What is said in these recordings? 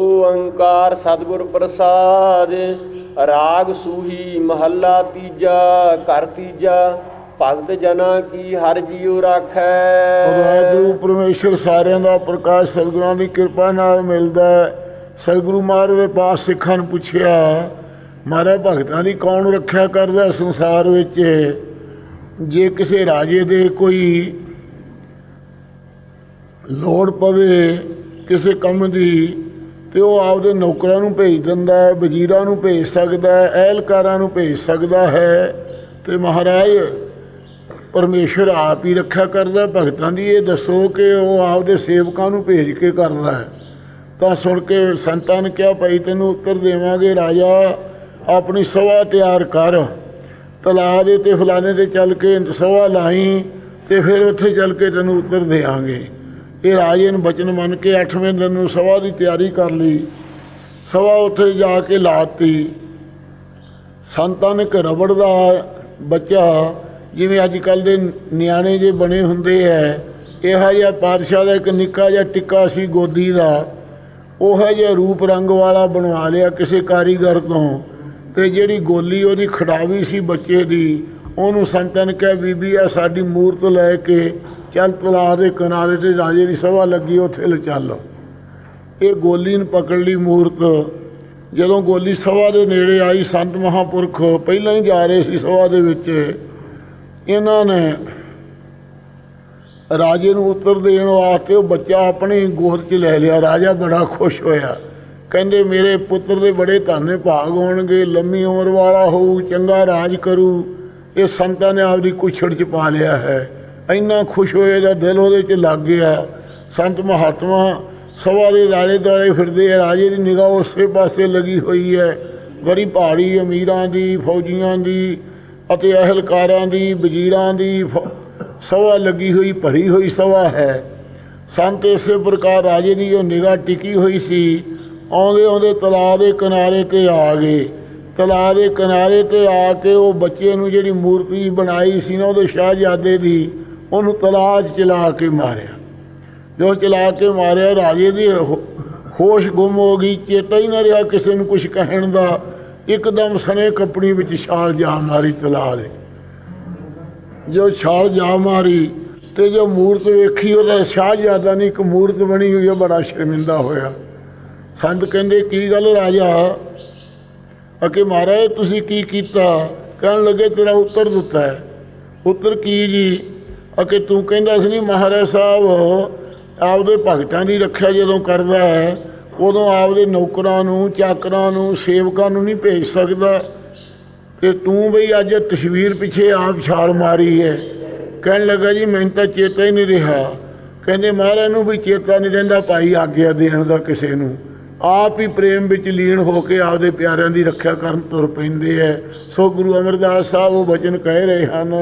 ਓੰਕਾਰ ਸਤਿਗੁਰ ਪ੍ਰਸਾਦ, ਰਾਗ ਸੂਹੀ ਮਹੱਲਾ ਤੀਜਾ, ਘਰ ਤੀਜਾ, ਭਗਤ ਜਨਾ ਕੀ ਹਰ ਜੀਉ ਰਾਖੈ। ਵਾਹਿਗੁਰੂ, ਪਰਮੇਸ਼ਰ ਸਾਰਿਆਂ ਦਾ ਪ੍ਰਕਾਸ਼ ਸਤਿਗੁਰਾਂ ਦੀ ਕਿਰਪਾ ਨਾਲ ਮਿਲਦਾ ਹੈ। ਸਤਿਗੁਰੂ ਮਹਾਰਾਜ ਦੇ ਪਾਸ ਸਿੱਖਾਂ ਨੂੰ ਪੁੱਛਿਆ, ਮਹਾਰਾਜ, ਭਗਤਾਂ ਦੀ ਕੌਣ ਰੱਖਿਆ ਕਰਦਾ ਸੰਸਾਰ ਵਿੱਚ? ਜੇ ਕਿਸੇ ਰਾਜੇ ਦੇ ਕੋਈ ਲੋੜ ਪਵੇ, ਕਿਸੇ ਕੰਮ ਦੀ ਅਤੇ ਉਹ ਆਪਦੇ ਨੌਕਰਾਂ ਨੂੰ ਭੇਜ ਦਿੰਦਾ ਹੈ, ਵਜ਼ੀਰਾਂ ਨੂੰ ਭੇਜ ਸਕਦਾ ਹੈ, ਅਹਿਲਕਾਰਾਂ ਨੂੰ ਭੇਜ ਸਕਦਾ ਹੈ। ਅਤੇ ਮਹਾਰਾਜ, ਪਰਮੇਸ਼ਰ ਆਪ ਹੀ ਰੱਖਿਆ ਕਰਦਾ ਭਗਤਾਂ ਦੀ ਇਹ ਦੱਸੋ ਕਿ ਉਹ ਆਪਦੇ ਸੇਵਕਾਂ ਨੂੰ ਭੇਜ ਕੇ ਕਰਦਾ ਹੈ। ਤਾਂ ਸੁਣ ਕੇ ਸੰਤਾਂ ਨੇ ਕਿਹਾ, ਭਾਈ, ਤੈਨੂੰ ਉੱਤਰ ਦੇਵਾਂਗੇ, ਰਾਜਾ, ਆਪਣੀ ਸਭਾ ਤਿਆਰ ਕਰ। ਤਲਾ ਦੇ ਤੇ ਫਲਾਣੇ ਤੇ ਚੱਲ ਕੇ ਸਭਾ ਲਾਈ ਤੇ ਫਿਰ ਉੱਥੇ ਚੱਲ ਕੇ ਤੈਨੂੰ ਉੱਤਰ ਦੇਵਾਂਗੇ। ਇਹ ਰਾਜੇ ਨੂੰ ਬਚਨ ਮੰਨ ਕੇ 8ਵੇਂ ਦਿਨ ਨੂੰ ਸਭਾ ਦੀ ਤਿਆਰੀ ਕਰ ਲਈ। ਸਭਾ ਉੱਥੇ ਜਾ ਕੇ ਲਾਤੀ। ਸੰਤਾਂ ਨੇ ਇੱਕ ਰਬੜ ਦਾ ਬੱਚਾ, ਜਿਵੇਂ ਅੱਜ ਕੱਲ ਦੇ ਨਿਆਣੇ ਜੇ ਬਣੇ ਹੁੰਦੇ ਐ, ਇਹੋ ਜਿਹਾ ਪਾਤਸ਼ਾਹ ਦਾ ਇੱਕ ਨਿੱਕਾ ਜਿਹਾ ਟਿੱਕਾ ਸੀ ਗੋਦੀ ਦਾ। ਉਹੋ ਜਿਹਾ ਰੂਪ ਰੰਗ ਵਾਲਾ ਬਣਵਾ ਲਿਆ ਕਿਸੇ ਕਾਰੀਗਰ ਤੋਂ ਤੇ ਜਿਹੜੀ ਗੋਲੀ ਉਹਦੀ ਖੜਾਵੀ ਸੀ ਬੱਚੇ ਦੀ, ਉਹਨੂੰ ਸੰਤਾਂ ਨੇ ਕਿਹਾ, ਬੀਬੀ ਆ ਸਾਡੀ ਮੂਰਤ ਲੈ ਕੇ ਚੱਲ ਤਲਾ ਦੇ ਕਿਨਾਰੇ ਤੇ ਰਾਜੇ ਦੀ ਸਭਾ ਲੱਗੀ, ਉੱਥੇ ਲੈ ਚੱਲ। ਇਹ ਗੋਲੀ ਨੂੰ ਪਕੜ ਲਈ ਮੂਰਤ। ਜਦੋਂ ਗੋਲੀ ਸਭਾ ਦੇ ਨੇੜੇ ਆਈ, ਸੰਤ ਮਹਾਪੁਰਖ ਪਹਿਲਾਂ ਹੀ ਜਾ ਰਹੇ ਸੀ ਸਭਾ ਦੇ ਵਿੱਚ। ਇਹਨਾਂ ਨੇ ਰਾਜੇ ਨੂੰ ਉੱਤਰ ਦੇਣ ਵਾਸਤੇ ਉਹ ਬੱਚਾ ਆਪਣੀ ਗੋਦ 'ਚ ਲੈ ਲਿਆ। ਰਾਜਾ ਬੜਾ ਖੁਸ਼ ਹੋਇਆ। ਕਹਿੰਦੇ, ਮੇਰੇ ਪੁੱਤਰ ਦੇ ਬੜੇ ਧਾਨੇ ਭਾਗ ਹੋਣਗੇ। ਲੰਮੀ ਉਮਰ ਵਾਲਾ ਹੋਊ, ਚੰਗਾ ਰਾਜ ਕਰੂ। ਇਹ ਸੰਤਾਂ ਨੇ ਆਪਦੀ ਕੁਛੜ 'ਚ ਪਾ ਲਿਆ ਹੈ। ਇੰਨਾ ਖੁਸ਼ ਹੋਏ ਦਾ ਦਿਲ ਉਹਦੇ 'ਚ ਲੱਗ ਗਿਆ, ਸੰਤ ਮਹਾਤਮਾ ਸਭਾ ਦੇ ਦਾਲੇ ਦੁਆਲੇ ਫਿਰਦੇ ਆ, ਰਾਜੇ ਦੀ ਨਿਗਾਹ ਉਸੇ ਪਾਸੇ ਲੱਗੀ ਹੋਈ ਹੈ। ਬੜੀ ਪਹਾੜੀ ਅਮੀਰਾਂ ਦੀ, ਫੌਜੀਆਂ ਦੀ ਅਤੇ ਅਹਿਲਕਾਰਾਂ ਦੀ, ਵਜ਼ੀਰਾਂ ਦੀ ਫ- ਸਭਾ ਲੱਗੀ ਹੋਈ, ਭਰੀ ਹੋਈ ਸਭਾ ਹੈ। ਸੰਤ ਇਸੇ ਪ੍ਰਕਾਰ ਰਾਜੇ ਦੀ ਜੋ ਨਿਗਾਹ ਟਿਕੀ ਹੋਈ ਸੀ। ਆਉਂਦੇ ਆਉਂਦੇ ਤਲਾਅ ਦੇ ਕਿਨਾਰੇ ਤੇ ਆ ਗਏ। ਤਲਾਅ ਦੇ ਕਿਨਾਰੇ ਤੇ ਆ ਕੇ ਉਹ ਬੱਚੇ ਨੂੰ ਜਿਹੜੀ ਮੂਰਤੀ ਬਣਾਈ ਸੀ ਨਾ, ਉਹਦੇ ਸ਼ਾਹਜ਼ਾਦੇ ਦੀ ਉਹਨੂੰ ਤਲਾਅ ਚਲਾ ਕੇ ਮਾਰਿਆ। ਜੋ ਚਲਾ ਕੇ ਮਾਰਿਆ, ਰਾਜੇ ਦੀ ਹੋਸ਼ ਗੁੰਮ ਹੋ ਗਈ, ਚੇਤਾ ਹੀ ਨਾ ਰਿਹਾ ਕਿਸੇ ਨੂੰ ਕੁਝ ਕਹਿਣ ਦਾ। ਇੱਕਦਮ ਸਨੇ ਕੱਪੜੀ ਵਿੱਚ ਛਾਲ ਜਾ ਮਾਰੀ, ਤਲਾ ਦੇ ਜੋ ਛਾਲ ਜਾ ਮਾਰੀ ਤੇ ਜੋ ਮੂਰਤ ਵੇਖੀ, ਉਹਦਾ ਸ਼ਾਹਜ਼ਾਦਾ ਨਹੀਂ, ਇੱਕ ਮੂਰਤ ਬਣੀ ਹੋਈ ਹੈ ਬੜਾ ਸ਼ਰਮਿੰਦਾ ਹੋਇਆ। ਸੰਤ ਕਹਿੰਦੇ, ਕੀ ਗੱਲ ਰਾਜਾ? ਅਕੇ ਮਹਾਰਾਜ, ਤੁਸੀਂ ਕੀ ਕੀਤਾ? ਕਹਿਣ ਲੱਗੇ, ਤੇਰਾ ਉੱਤਰ ਦਿੱਤਾ ਹੈ। ਉੱਤਰ ਕੀ ਜੀ? ਅਕੇ ਤੂੰ ਕਹਿੰਦਾ ਸੀ ਨਹੀਂ ਮਹਾਰਾਜ ਸਾਹਿਬ, ਆਪਦੇ ਭਗਤਾਂ ਦੀ ਰੱਖਿਆ ਜਦੋਂ ਕਰਦਾ ਹੈ, ਉਦੋਂ ਆਪਦੇ ਨੌਕਰਾਂ ਨੂੰ, ਚਾਕਰਾਂ ਨੂੰ, ਸੇਵਕਾਂ ਨੂੰ ਨਹੀਂ ਭੇਜ ਸਕਦਾ। ਤੇ ਤੂੰ ਬਈ ਅੱਜ ਤਸਵੀਰ ਪਿੱਛੇ ਆਪ ਛਾਲ ਮਾਰੀ ਹੈ। ਕਹਿਣ ਲੱਗਾ ਜੀ, ਮੈਨੂੰ ਤਾਂ ਚੇਤਾ ਹੀ ਨਹੀਂ ਰਿਹਾ। ਕਹਿੰਦੇ ਮਹਾਰਾਜ ਨੂੰ ਵੀ ਚੇਤਾ ਨਹੀਂ ਰਹਿੰਦਾ ਭਾਈ ਆਗਿਆ ਦੇਣ ਦਾ ਕਿਸੇ ਨੂੰ। ਆਪ ਹੀ ਪ੍ਰੇਮ ਵਿੱਚ ਲੀਨ ਹੋ ਕੇ ਆਪਦੇ ਪਿਆਰਿਆਂ ਦੀ ਰੱਖਿਆ ਕਰਨ ਤੁਰ ਪੈਂਦੇ ਐ। ਸੋ ਗੁਰੂ ਅਮਰਦਾਸ ਸਾਹਿਬ ਉਹ ਬਚਨ ਕਹਿ ਰਹੇ ਹਨ।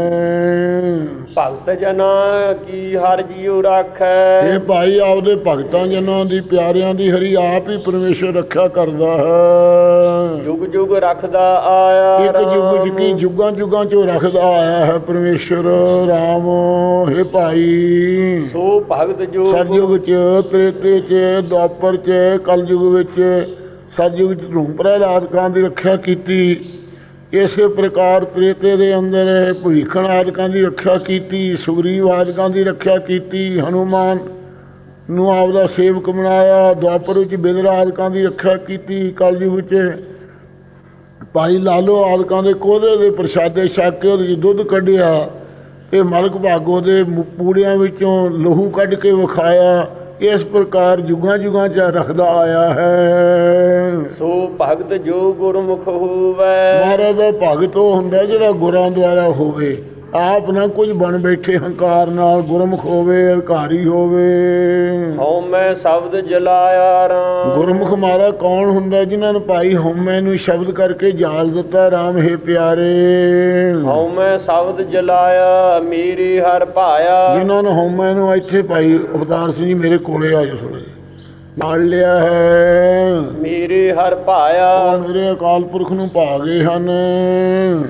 ਭਗਤ ਜਨਾ ਕੀ ਹਰ ਜੀਉ ਰਾਖੈ। ਇਹ ਭਾਈ ਆਪਦੇ ਭਗਤਾਂ ਜਨਾਂ ਦੀ ਪਿਆਰਿਆਂ ਦੀ ਹਰੀ ਆਪ ਹੀ ਪਰਮੇਸ਼ਰ ਰੱਖਿਆ ਕਰਦਾ ਹੈ। ਜੁਗ ਜੁਗ ਰੱਖਦਾ ਆਇਆ ਇੱਕ ਯੁੱਗ ਚ ਕੀ ਰਾਮ। ਜੁਗਾਂ ਜੁਗਾਂ ਚੋਂ ਰੱਖਦਾ ਆਇਆ ਹੈ ਪਰਮੇਸ਼ਰ ਰਾਮ। ਹੈ ਭਾਈ। ਸੋ ਭਗਤ ਜੋ ਸਤਯੁਗ ਚ ਤ੍ਰੇਤੇ ਚ ਦੁਆਪਰ ਚ ਕਲਯੁਗ ਵਿੱਚ ਸਤਯੁਗ ਧੂਮ ਪ੍ਰਹਲਾਦਕਾਂ ਦੀ ਰੱਖਿਆ ਕੀਤੀ, ਇਸੇ ਪ੍ਰਕਾਰ ਤ੍ਰੇਤੇ ਦੇ ਅੰਦਰ ਭਵਿੱਖਣ ਆਦਿਕਾਂ ਦੀ ਰੱਖਿਆ ਕੀਤੀ, ਸੁਗਰੀਵ ਆਦਿਕਾਂ ਦੀ ਰੱਖਿਆ ਕੀਤੀ, ਹਨੂਮਾਨ ਨੂੰ ਆਪਦਾ ਸੇਵਕ ਬਣਾਇਆ ਦੁਆਪਰ ਵਿੱਚ ਬਿਦਰ ਆਦਿਕਾਂ ਦੀ ਰੱਖਿਆ ਕੀਤੀ, ਕਲਯੁਗ ਵਿੱਚ ਭਾਈ ਲਾਲੋ ਆਦਿਕਾਂ ਦੇ ਕੋਹਦੇ ਦੇ ਪ੍ਰਸ਼ਾਦੇ ਛਕ ਕੇ ਉਹਦੇ 'ਚ ਦੁੱਧ ਕੱਢਿਆ ਤੇ ਮਲਕ ਭਾਗੋ ਦੇ ਪੂੜਿਆਂ ਵਿੱਚੋਂ ਲਹੂ ਕੱਢ ਕੇ ਵਿਖਾਇਆ। ਇਸ ਪ੍ਰਕਾਰ ਜੁਗਾਂ ਜੁਗਾਂ 'ਚ ਰੱਖਦਾ ਆਇਆ ਹੈ। ਸੋ ਭਗਤ ਜੋ ਗੁਰਮੁਖ ਹੋਵੇ। ਮਹਾਰਾਜ ਦਾ ਭਗਤ ਉਹ ਹੁੰਦਾ ਜਿਹੜਾ ਗੁਰਾਂ ਦੁਆਰਾ ਹੋਵੇ। ਆਪ ਨਾ ਕੁਝ ਬਣ ਬੈਠੇ ਹੰਕਾਰ ਨਾਲ ਗੁਰਮੁਖ ਹੋਵੇ ਅਧਿਕਾਰੀ ਹੋਵੇ। ਹਉ ਮੈਂ ਸ਼ਬਦ ਜਲਾਇਆ ਰਾਮ। ਗੁਰਮੁਖ ਮਾਰਾ ਕੌਣ ਹੁੰਦਾ ਜਿਨ੍ਹਾਂ ਨੇ ਭਾਈ ਹਉਮੈ ਨੂੰ ਸ਼ਬਦ ਕਰਕੇ ਜਾਲ ਦਿੱਤਾ RAM ਹੈ ਪਿਆਰੇ। ਹਉ ਮੈਂ ਸ਼ਬਦ ਜਲਾਇਆ ਮੇਰੀ ਹਰ ਭਾਇਆ। ਜਿਨ੍ਹਾਂ ਨੇ ਹਉਮੈ ਨੂੰ ਇੱਥੇ ਭਾਈ ਅਵਤਾਰ ਸਿੰਘ ਜੀ ਮੇਰੇ ਕੋਲੇ ਆ ਜਾਓ ਨਾਲ ਲਿਆ ਹੈ। ਮੇਰੇ ਹਰ ਭਾਇਆ ਉਹ ਮੇਰੇ ਅਕਾਲ ਪੁਰਖ ਨੂੰ ਭਾ ਗਏ ਹਨ।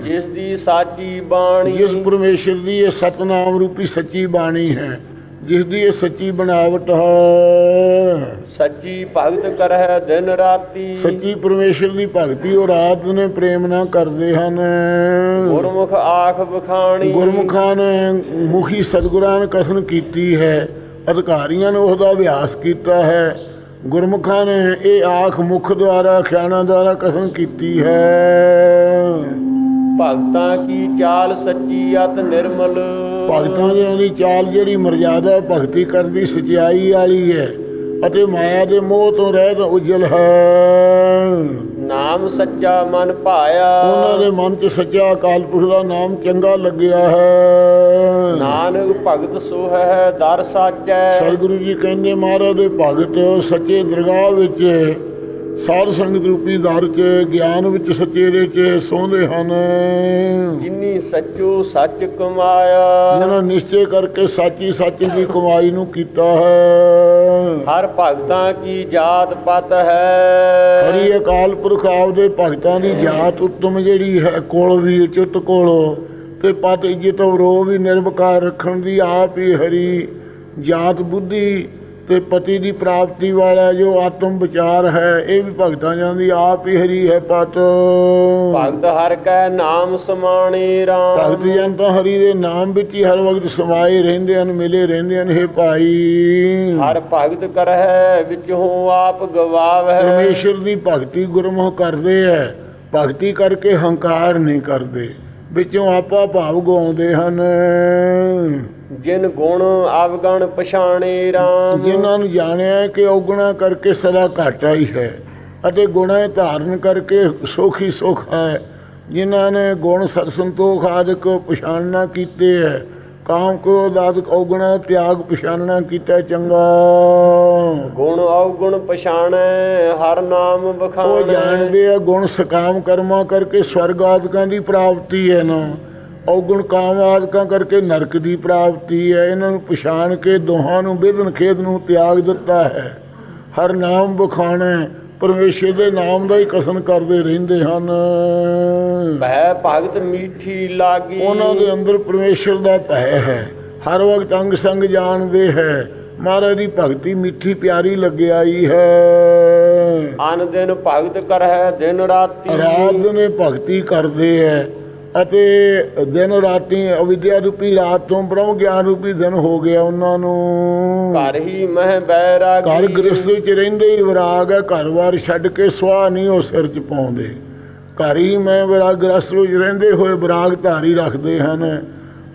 ਜਿਸ ਦੀ ਸਾਚੀ ਬਾਣੀ ਜਿਸ ਪਰਮੇਸ਼ਰ ਦੀ ਇਹ ਸਤਨਾਮ ਰੂਪੀ ਸੱਚੀ ਬਾਣੀ ਹੈ ਜਿਸ ਦੀ ਇਹ ਸੱਚੀ ਬਣਾਵਟ ਹੈ। ਸੱਚੀ ਭਗਤ ਕਰਹਿ ਦਿਨ ਰਾਤੀ। ਸੱਚੀ ਪਰਮੇਸ਼ਰ ਦੀ ਭਗਤੀ ਉਹ ਰਾਤ ਨੇ ਪ੍ਰੇਮ ਨਾਲ ਕਰਦੇ ਹਨ। ਗੁਰਮੁਖ ਆਖ ਬਖਾਣੀ ਗੁਰਮੁਖਾਂ ਨੇ ਮੁਖੀ ਸਤਿਗੁਰਾਂ ਨੇ ਕਥਨ ਕੀਤੀ ਹੈ ਅਧਿਕਾਰੀਆਂ ਨੇ ਉਹਦਾ ਅਭਿਆਸ ਕੀਤਾ ਹੈ। ਗੁਰਮੁਖਾਂ ਨੇ ਇਹ ਆਖ ਮੁਖ ਦੁਆਰਾ ਖਿਆਣਾ ਦੁਆਰਾ ਕਥਨ ਕੀਤੀ ਹੈ। ਭਗਤਾਂ ਕੀ ਚਾਲ ਸੱਚੀ ਅਤ ਨਿਰਮਲ? ਭਗਤਾਂ ਦੀ ਉਹਦੀ ਚਾਲ ਜਿਹੜੀ ਮਰਜ਼ਾਦਾ ਹੈ, ਭਗਤੀ ਕਰਦੀ ਸਚਾਈ ਵਾਲੀ ਹੈ ਅਤੇ ਮਾਇਆ ਦੇ ਮੋਹ ਤੋਂ ਰਹਿਤ ਉਜਲ ਹੈ। ਨਾਮ ਸੱਚਾ ਮਨ ਭਾਇਆ। ਉਹਨਾਂ ਦੇ ਮਨ 'ਚ ਸੱਚਾ ਅਕਾਲ ਪੁਰਖ ਦਾ ਨਾਮ ਚੰਗਾ ਲੱਗਿਆ ਹੈ। ਨਾਨਕ ਭਗਤ ਸੋ ਹੈ ਦਰ ਸਾਚੈ। ਸਤਿਗੁਰੂ ਜੀ ਕਹਿੰਦੇ ਮਹਾਰਾਜ ਦੇ ਭਗਤ ਸੱਚੇ ਦਰਗਾਹ ਵਿੱਚ ਸਾਧ ਸੰਗਤ ਰੂਪੀ ਦਰ 'ਚ ਗਿਆਨ ਵਿੱਚ ਸੱਚੇ ਦੇ 'ਚ ਸੌਂਦੇ ਹਨ। ਜਿਨੀ ਸੱਚੋ ਸੱਚ ਕਮਾਇਆ। ਜਿਹਨਾਂ ਨਿਸ਼ਚੈ ਕਰਕੇ ਸਾਚੀ ਸੱਚ ਦੀ ਕਮਾਈ ਨੂੰ ਕੀਤਾ ਹੈ। ਹਰ ਭਗਤਾਂ ਕੀ ਜਾਤ ਪਤ ਹੈ। ਹਰੀ ਅਕਾਲ ਪੁਰਖ ਆਪਦੇ ਭਗਤਾਂ ਦੀ ਜਾਤ ਉੱਤਮ ਜਿਹੜੀ ਹੈ ਕੋਲ ਵੀ ਚੁੱਤ ਕੋਲ ਤੇ ਪਤ ਇੱਜ਼ਤ ਰੋ ਵੀ ਨਿਰਵਕਾਰ ਰੱਖਣ ਦੀ ਆਪ ਹੀ ਹਰੀ ਜਾਤ ਬੁੱਧੀ ਤੇ ਪਤੀ ਦੀ ਪ੍ਰਾਪਤੀ ਵਾਲਾ ਜੋ ਆਤਮ ਵਿਚਾਰ ਹੈ ਇਹ ਵੀ ਭਗਤਾਂ ਜਾਂਦੀ ਆਪ ਹੀ ਹਰੀ ਹੈ ਪਤ। ਭਗਤ ਹਰ ਕੈ ਨਾਮ ਸਮਾਣੇ ਰਾਮ। ਭਗਤ ਜਨ ਤਾਂ ਹਰੀ ਦੇ ਨਾਮ ਵਿੱਚ ਹੀ ਹਰ ਵਕਤ ਸਮਾਏ ਰਹਿੰਦੇ ਹਨ ਮਿਲੇ ਰਹਿੰਦੇ ਹਨ ਇਹ ਭਾਈ। ਹਰ ਭਗਤ ਕਰਹਿ ਵਿੱਚ ਹੋ ਆਪ ਗਵਾਵੈ ਪਰਮੇਸ਼ਰ ਦੀ ਭਗਤੀ ਗੁਰਮੁਖ ਕਰਦੇ ਐ ਭਗਤੀ ਕਰਕੇ ਹੰਕਾਰ ਨਹੀਂ ਕਰਦੇ। ਵਿੱਚੋਂ ਆਪਾ ਭਾਵ ਗਾਉਂਦੇ ਹਨ। ਜਿਨ ਗੁਣ ਅਵਗਣ ਪਛਾਣੇ ਰਾਮ। ਜਿਨ੍ਹਾਂ ਨੂੰ ਜਾਣਿਆ ਕਿ ਔਗਣਾ ਕਰਕੇ ਸਦਾ ਘਾਟਾ ਹੀ ਹੈ ਅਤੇ ਗੁਣਾ ਧਾਰਨ ਕਰਕੇ ਸੁਖ ਸੁਖ ਹੈ। ਜਿਨ੍ਹਾਂ ਨੇ ਗੁਣ ਸਤ ਸੰਤੋਖ ਆਦਿਕ ਪਛਾਣਨਾ ਕੀਤੇ ਹੈ ਕਾਮ ਕ੍ਰੋਧ ਆਦਿਕ ਔਗਣਾ ਤਿਆਗ ਪਛਾਣਨਾ ਕੀਤਾ ਚੰਗਾ। ਗੁਣ ਅਵਗੁਣ ਪਛਾਣੈ ਹਰ ਨਾਮ ਉਹ ਬਖਾਣੈ ਜਾਣਦੇ ਆ ਗੁਣ ਸਕਾਮ ਕਰਮਾਂ ਕਰਕੇ ਸਵਰਗ ਆਦਿਕਾਂ ਦੀ ਪ੍ਰਾਪਤੀ ਹੈ ਨਾ। ਔਗੁਣ ਕਾਮ ਆਦਿਕਾਂ ਕਰਕੇ ਨਰਕ ਦੀ ਪ੍ਰਾਪਤੀ ਹੈ। ਇਹਨਾਂ ਨੂੰ ਪਛਾਣ ਕੇ ਦੋਹਾਂ ਨੂੰ ਵਿਧਨ ਖੇਦ ਨੂੰ ਤਿਆਗ ਦਿੱਤਾ ਹੈ। ਹਰ ਨਾਮ ਬਖਾਣਾ ਪਰਮੇਸ਼ਰ ਦੇ ਨਾਮ ਦਾ ਹੀ ਕਸਮ ਕਰਦੇ ਰਹਿੰਦੇ ਹਨ। ਭੈ ਭਗਤ ਮੀਠੀ ਲਾਗੀ। ਉਹਨਾਂ ਦੇ ਅੰਦਰ ਪਰਮੇਸ਼ਰ ਦਾ ਭੈ ਹੈ। ਹਰ ਵਕਤ ਅੰਗ ਸੰਗ ਜਾਣਦੇ ਹੈ। ਮਹਾਰਾਜ ਦੀ ਭਗਤੀ ਮਿੱਠੀ ਪਿਆਰੀ ਲੱਗਿਆਈ ਹੈ। ਅਨ ਦਿਨ ਭਗਤ ਕਰਹਿ ਦਿਨ ਰਾਤੀ ਰਾਤ ਨੇ ਭਗਤੀ ਕਰਦੇ ਐ ਅਤੇ ਦਿਨ ਰਾਤੀ ਅਵਿਦਿਆ ਰੂਪੀ ਰਾਤ ਤੋਂ ਬ੍ਰਹਮ ਗਿਆਨ ਰੂਪੀ ਦਿਨ ਹੋ ਗਿਆ ਉਹਨਾਂ ਨੂੰ। ਘਰ ਹੀ ਮਹਿ ਬੈਰਾਗੀ। ਘਰ ਗ੍ਰਸਥ ਵਿੱਚ ਰਹਿੰਦੇ ਹੀ ਵਿਰਾਗ ਹੈ ਘਰ-ਬਾਰ ਛੱਡ ਕੇ ਸਵਾਹ ਨਹੀਂ ਉਹ ਸਿਰ 'ਚ ਪਾਉਂਦੇ। ਘਰ ਹੀ ਮੈਂ ਵਿਰਾਗ ਗ੍ਰਸਥ ਵਿੱਚ ਰਹਿੰਦੇ ਹੋਏ ਵਿਰਾਗ ਧਾਰੀ ਰੱਖਦੇ ਹਨ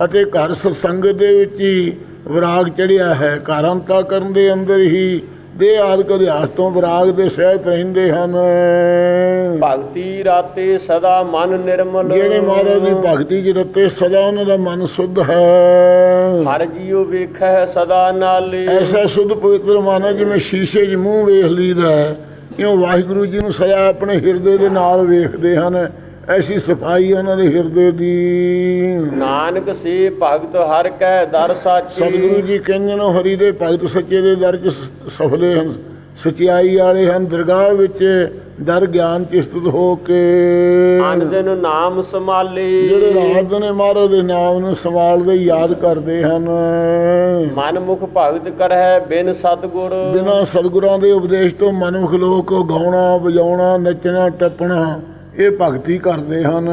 ਅਤੇ ਘਰ ਸਤਸੰਗ ਦੇ ਵਿੱਚ ਹੀ ਵਿਰਾਗ ਚੜਿਆ ਹੈ। ਘਰ ਅੰਤਾ ਕਰਨ ਦੇ ਅੰਦਰ ਹੀ ਦੇ ਆਦਿਕ ਅਧਿਆਸ ਤੋਂ ਵਿਰਾਗ ਦੇ ਸਹਿਤ ਰਹਿੰਦੇ ਹਨ। ਭਗਤੀ ਰਾਤੇ ਸਦਾ ਮਨ ਨਿਰਮਲ। ਜਿਹੜੇ ਮਹਾਰਾਜ ਦੀ ਭਗਤੀ ਚ ਰਤੇ ਸਦਾ ਉਹਨਾਂ ਦਾ ਮਨ ਸੁੱਧ ਹੈ। ਹਰ ਜੀਉ ਵੇਖੈ ਸਦਾ ਨਾਲੇ। ਐਸਾ ਸੁੱਧ ਪਵਿੱਤਰ ਮਨ ਹੈ ਜਿਵੇਂ ਸ਼ੀਸ਼ੇ 'ਚ ਮੂੰਹ ਵੇਖ ਲਈਦਾ ਹੈ। ਇਉਂ ਵਾਹਿਗੁਰੂ ਜੀ ਨੂੰ ਸਦਾ ਆਪਣੇ ਹਿਰਦੇ ਦੇ ਨਾਲ ਵੇਖਦੇ ਹਨ। ਐਸੀ ਸਫ਼ਾਈ ਉਹਨਾਂ ਦੇ ਹਿਰਦੇ ਦੀ। ਨਾਨਕ ਸੇ ਭਗਤ ਹਰ ਕੈ ਦਰ ਸਾਚੀ। ਸਤਿਗੁਰੂ ਜੀ ਕਹਿੰਦੇ ਨੇ ਹਰੀ ਦੇ ਭਗਤ ਸੱਚੇ ਦੇ ਦਰ 'ਚ ਸਫਲੇ ਹਨ। ਸਚਾਈ ਵਾਲੇ ਹਨ ਦਰਗਾਹ ਵਿੱਚ ਦਰ ਗਿਆਨ 'ਚ ਸਥਿਤ ਹੋ ਕੇ। ਅਨ ਦਿਨ ਨਾਮ ਸੰਭਾਲੇ। ਜਿਹੜੇ ਰਾਤ ਨੇ ਮਹਾਰਾਜ ਦੇ ਨਾਮ ਨੂੰ ਸੰਭਾਲਦੇ ਯਾਦ ਕਰਦੇ ਹਨ। ਮਨ ਮੁਖ ਭਗਤ ਕਰਹਿ ਬਿਨ ਸਤਗੁਰ। ਬਿਨਾਂ ਸਤਿਗੁਰਾਂ ਦੇ ਉਪਦੇਸ਼ ਤੋਂ ਮਨੁੱਖ ਲੋਕ ਗਾਉਣਾ ਵਜਾਉਣਾ ਨੱਚਣਾ ਟੱਪਣਾ ਇਹ ਭਗਤੀ ਕਰਦੇ ਹਨ।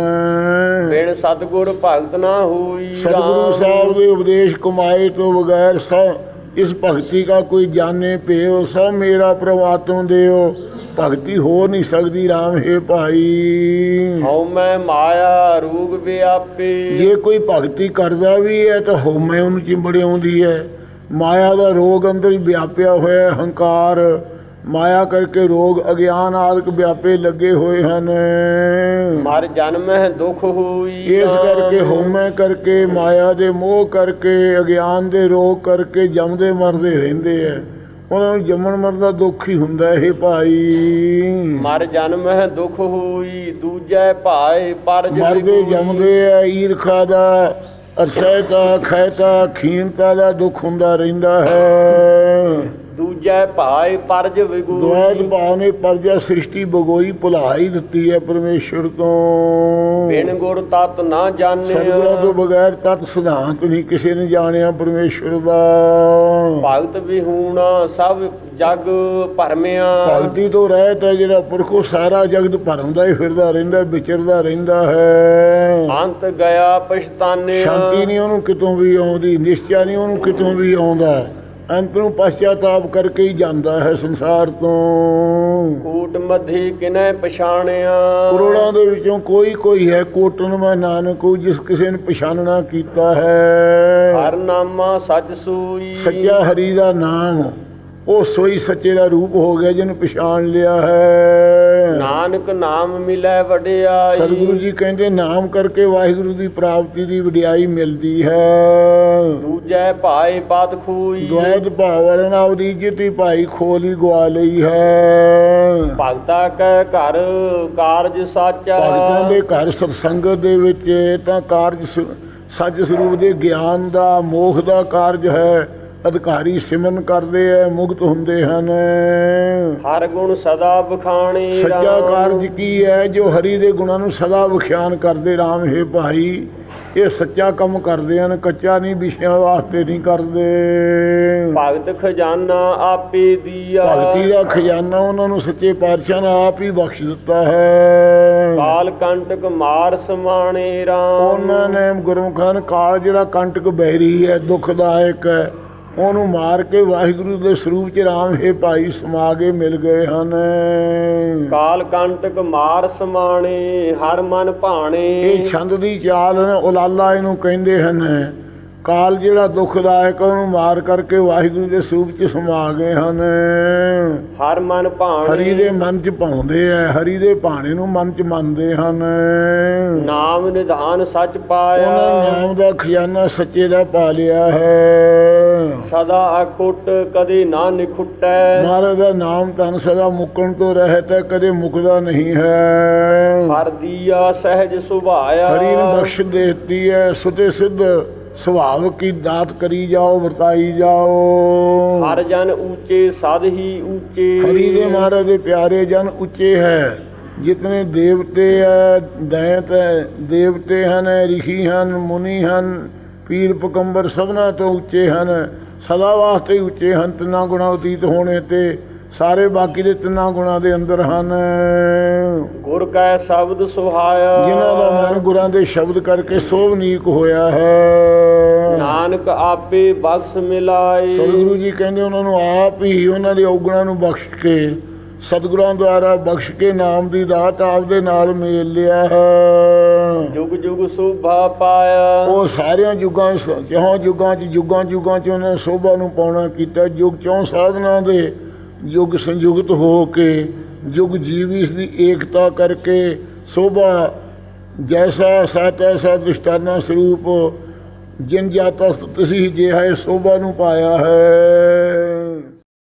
ਬਿਨ ਸਤਗੁਰ ਭਗਤ ਨਾ ਹੋਈ ਸਤਿਗੁਰੂ। ਸਾਹਿਬ ਦੇ ਉਪਦੇਸ਼ ਕਮਾਏ ਤੋਂ ਬਗੈਰ ਸਭ ਇਸ ਭਗਤੀ ਦਾ ਕੋਈ ਜਾਣੇ ਪਿਓ ਸਭ ਮੇਰਾ ਪ੍ਰਵਾਤੋਂ ਦਿਓ। ਭਗਤੀ ਹੋ ਨਹੀਂ ਸਕਦੀ ਰਾਮ ਹੈ ਭਾਈ। ਹਉ ਮੈਂ ਮਾਇਆ ਰੂਗ ਵਿਆਪੇ। ਜੇ ਕੋਈ ਭਗਤੀ ਕਰਦਾ ਵੀ ਹੈ ਤਾਂ ਹਉਮੈ ਉਹਨੂੰ ਚਿੰਬੜ ਆਉਂਦੀ ਹੈ। ਮਾਇਆ ਦਾ ਰੋਗ ਅੰਦਰ ਹੀ ਵਿਆਪਿਆ ਹੋਇਆ ਹੰਕਾਰ। ਮਾਇਆ ਕਰਕੇ ਰੋਗ ਅਗਿਆਨ ਆਦਿਕ ਵਿਆਪੇ ਲੱਗੇ ਹੋਏ ਹਨ ਮਰ ਜਨਮ ਹੈ ਦੁਖ ਹੋਈ ਇਸ। ਕਰਕੇ ਹਉਮੈ ਕਰਕੇ ਮਾਇਆ ਦੇ ਮੋਹ ਕਰਕੇ ਅਗਿਆਨ ਦੇ ਰੋਗ ਕਰਕੇ ਜੰਮਦੇ ਮਰਦੇ ਰਹਿੰਦੇ ਐ ਉਹਨਾਂ ਨੂੰ ਜੰਮਣ ਮਰਨ ਦਾ ਦੁੱਖ ਹੀ ਹੁੰਦਾ ਇਹ ਭਾਈ ਮਰ ਜਨਮ ਹੈ ਦੁਖ ਹੋਈ ਦੂਜੈ ਭਾਏ ਪਰ ਮਰਦੇ। ਜੰਮਦੇ ਐ ਈਰਖਾ ਦਾ ਅਰਸੈਤਾ ਖੈਤਾ ਖੀਨਤਾ ਦਾ ਦੁੱਖ ਹੁੰਦਾ ਰਹਿੰਦਾ ਹੈ ਦੂਜੈ ਭਾਇ ਪਰਜ ਦੁਆਇਤ ਵਿਗੂਰੀ ਭਾਵ ਨੇ ਪਰਜਾ ਸ੍ਰਿਸ਼ਟੀ ਬਗੋਈ ਭੁਲਾ ਹੀ ਦਿੱਤੀ ਹੈ ਪਰਮੇਸ਼ਰ ਤੋਂ। ਬਿਨ ਗੁਰ ਤਤ ਨਾ ਸਤਿਗੁਰਾਂ ਤੋਂ ਜਾਣਿਆ ਬਗੈਰ ਤਤ ਸਿਧਾਂਤ ਨਹੀਂ ਕਿਸੇ ਨੇ ਜਾਣਿਆ ਪਰਮੇਸ਼ਰ ਦਾ। ਭਗਤ ਵਿਹੂਣਾ ਸਭ ਜਗ ਭਰਮਿਆ। ਭਗਤੀ ਤੋਂ ਰਹਿਤ ਹੈ ਜਿਹੜਾ ਪੁਰਖੋ ਸਾਰਾ ਜਗਤ ਭਰਮਦਾ ਹੀ ਫਿਰਦਾ ਰਹਿੰਦਾ ਵਿਚਰਦਾ ਰਹਿੰਦਾ ਹੈ। ਅੰਤ ਗਿਆ ਪਛਤਾਨਿਆ। ਸ਼ਾਂਤੀ ਨਹੀਂ ਉਹਨੂੰ ਕਿਤੋਂ ਵੀ ਆਉਂਦੀ ਨਿਸ਼ਚੈ ਨਹੀਂ ਉਹਨੂੰ ਕਿਤੋਂ ਵੀ ਆਉਂਦਾ। ਅੰਤ ਨੂੰ ਪਛਤਾਤਾਪ ਕਰਕੇ ਹੀ ਜਾਂਦਾ ਹੈ ਸੰਸਾਰ ਤੋਂ। ਕੂਟ ਮਧੀ ਕਿਨੈ ਪਛਾਣਿਆ? ਕਰੋੜਾਂ ਦੇ ਵਿੱਚੋਂ ਕੋਈ ਕੋਈ ਹੈ ਕੋਟਨ ਮੈਂ ਨਾਨਕ ਉਹ ਜਿਸ ਕਿਸੇ ਨੇ ਪਛਾਨਣਾ ਕੀਤਾ ਹੈ। ਹਰ ਨਾਮਾ ਸਚ ਸੂਈ। ਸੱਚਾ ਹਰੀ ਦਾ ਨਾਮ। ਉਹ ਸੋਈ ਸੱਚੇ ਦਾ ਰੂਪ ਹੋ ਗਿਆ ਜਿਹਨੂੰ ਪਛਾਣ ਲਿਆ ਹੈ। ਨਾਨਕ ਨਾਮ ਮਿਲੈ ਵਡਿਆਈ। ਸਤਿਗੁਰੂ ਜੀ ਕਹਿੰਦੇ ਨਾਮ ਕਰਕੇ ਵਾਹਿਗੁਰੂ ਦੀ ਪ੍ਰਾਪਤੀ ਦੀ ਵਡਿਆਈ ਮਿਲਦੀ ਹੈ। ਦੂਜੈ ਭਾਇ ਬਾਤ ਖੂਈ ਦੁਆਇਤ ਭਾਵ ਵਾਲੇ ਨਾਲ ਉਹਦੀ ਇੱਜ਼ਤ ਹੀ ਭਾਈ ਖੋਲ ਗਵਾ ਲਈ ਹੈ। ਭਗਤਾ ਕੈ ਘਰ ਕਾਰਜ ਸਾਚਾ। ਭਗਤਾਂ ਦੇ ਘਰ ਸਤਸੰਗਤ ਦੇ ਵਿੱਚ ਤਾਂ ਕਾਰਜ ਸੱਚ ਸਰੂਪ ਦੇ ਗਿਆਨ ਦਾ ਮੋਖ ਦਾ ਕਾਰਜ ਹੈ। ਅਧਿਕਾਰੀ ਸਿਮਰਨ ਕਰਦੇ ਐ ਮੁਕਤ ਹੁੰਦੇ ਹਨ। ਹਰ ਗੁਣ ਸਦਾ ਬਖਾਣੀ ਸੱਚਾ। ਕਾਰਜ ਕੀ ਹੈ ਜੋ ਹਰੀ ਦੇ ਗੁਣਾਂ ਨੂੰ ਸਦਾ ਵਿਖਿਆਨ ਕਰਦੇ ਰਾਮ ਹੈ ਭਾਈ। ਇਹ ਸੱਚਾ ਕੰਮ ਕਰਦੇ ਹਨ ਕੱਚਾ ਨਹੀਂ ਵਿਸ਼ਿਆਂ ਵਾਸਤੇ ਨਹੀਂ ਕਰਦੇ। ਭਗਤ ਖਜ਼ਾਨਾ ਆਪੇ ਦੀਆ। ਭਗਤੀ ਦਾ ਖਜ਼ਾਨਾ ਉਹਨਾਂ ਨੂੰ ਸੱਚੇ ਪਾਤਸ਼ਾਹ ਨੇ ਆਪ ਹੀ ਬਖਸ਼ ਦਿੱਤਾ ਹੈ। ਕਾਲ ਕੰਟਕ ਮਾਰ ਸਮਾਣੇ ਰਾਮ। ਉਹਨਾਂ ਨੇ ਗੁਰਮੁਖਾਂ ਕਾਲ ਜਿਹੜਾ ਕੰਟਕ ਬਹਿਰੀ ਹੈ ਦੁਖਦਾਇਕ ਹੈ। ਉਹਨੂੰ ਮਾਰ ਕੇ ਵਾਹਿਗੁਰੂ ਦੇ ਸਰੂਪ ਚ ਰਾਮ ਹੈ ਭਾਈ ਸਮਾ ਕੇ ਮਿਲ ਗਏ ਹਨ। ਕਾਲ ਕੰਟਕ ਮਾਰ ਸਮਾਣੇ ਹਰ ਮਨ ਭਾਣੇ। ਇਹ ਛੰਦ ਦੀ ਚਾਲ ਨੇ ਉਲਾਲਾ ਇਹਨੂੰ ਕਹਿੰਦੇ ਹਨ। ਕਾਲ ਜਿਹੜਾ ਦੁਖਦਾਇਕ ਉਹਨੂੰ ਮਾਰ ਕਰਕੇ ਵਾਹਿਗੁਰੂ ਦੇ ਸਰੂਪ ਚ ਸਮਾ ਗਏ ਹਨ। ਹਰ ਮਨ ਭਾਣੇ ਹਰੀ ਦੇ ਮਨ ਚ ਪਾਉਂਦੇ ਐ ਹਰੀ ਦੇ ਭਾਣੇ ਨੂੰ ਮਨ ਚ ਮੰਨਦੇ ਹਨ। ਨਾਮ ਨਿਧਾਨ ਸੱਚ ਉਹਨਾਂ ਪਾਇਆ ਨਾਮ ਦਾ ਖਜ਼ਾਨਾ ਸੱਚੇ ਦਾ ਪਾ ਲਿਆ ਹੈ। ਸਦਾ ਅਕੁੱਟ ਕਦੇ ਨਾ ਨਿਖੁੱਟੈ। ਮਹਾਰਾਜ ਦਾ ਨਾਮ ਤਨ ਸਦਾ ਮੁੱਕਣ ਤੋਂ ਰਹਿਤ ਹੈ ਕਦੇ ਮੁੱਕਦਾ ਨਹੀਂ ਹੈ। ਹਰ ਦੀਆ ਸਹਿਜ ਸੁਭਾਇਆ। ਹਰੀ ਨੇ ਬਖਸ਼ ਦੇਤੀ ਹੈ ਸੁਤੇ ਸਿੱਧ ਸੁਭਾਵ ਕੀ ਦਾਤ ਕਰੀ ਜਾਓ ਵਰਤਾਈ ਜਾਓ। ਹਰ ਜਨ ਉੱਚੇ ਸਦ ਹੀ ਉੱਚੇ। ਹਰੀ ਦੇ ਮਹਾਰਾਜ ਦੇ ਪਿਆਰੇ ਜਨ ਉੱਚੇ ਹੈ। ਜਿਤਨੇ ਦੇਵਤੇ ਹੈ ਦੈਂਤ ਹੈ ਦੇਵਤੇ ਹਨ ਰਿਸ਼ੀ ਹਨ ਮੁਨੀ ਹਨ ਪੀਰ ਪਕੰਬਰ ਸਭਨਾ ਤੋਂ ਉੱਚੇ ਹਨ। ਸਦਾ ਵਾਸਤੇ ਹੀ ਉੱਚੇ ਹਨ ਤਿੰਨਾਂ ਗੁਣਾ ਉਤੀਤ ਹੋਣੇ ਤੇ ਸਾਰੇ ਬਾਕੀ ਦੇ ਤਿੰਨਾਂ ਗੁਣਾ ਦੇ ਅੰਦਰ ਹਨ। ਗੁਰ ਕੈ ਸ਼ਬਦ ਸੁਹਾਇਆ। ਜਿਨ੍ਹਾਂ ਦਾ ਮਨ ਗੁਰਾਂ ਦੇ ਸ਼ਬਦ ਕਰਕੇ ਸੋਭਨੀਕ ਹੋਇਆ ਹੈ। ਨਾਨਕ ਆਪੇ ਬਖਸ਼ ਮਿਲਾਈ ਸਤਿਗੁਰੂ ਜੀ ਕਹਿੰਦੇ ਉਹਨਾਂ ਨੂੰ ਆਪ ਹੀ ਉਹਨਾਂ ਦੇ ਔਗਣਾਂ ਨੂੰ ਬਖਸ਼ ਕੇ ਸਤਿਗੁਰਾਂ ਦੁਆਰਾ ਬਖਸ਼ ਕੇ ਨਾਮ ਦੀ ਦਾਤ ਆਪਦੇ ਨਾਲ ਮੇਲ ਲਿਆ ਹੈ। ਜੁਗ ਜੁਗ ਸੁਭਾ ਪਾਇਆ। ਉਹ ਸਾਰਿਆਂ ਸ- ਚੌਂ ਯੁੱਗਾਂ ਚ ਯੁੱਗਾਂ ਯੁੱਗਾਂ ਚ ਉਹਨੇ ਸੋਭਾ ਨੂੰ ਪਾਉਣਾ ਕੀਤਾ। ਯੁੱਗ ਚੌਂ ਸਾਧਨਾ ਦੇ ਯੁੱਗ ਸੰਯੁਕਤ ਹੋ ਕੇ ਯੁੱਗ ਜੀਵੀ ਇਸ ਦੀ ਏਕਤਾ ਕਰਕੇ ਸੋਭਾ ਜੈਸਾ ਸਤ ਐਸਾ ਦ੍ਰਿਸ਼ਟਾਨਾ ਸਰੂਪ ਜਿਨ ਜਾਤਾ ਤੁਸੀਂ ਜਿਹਾ ਇਹ ਸੋਭਾ ਨੂੰ ਪਾਇਆ ਹੈ।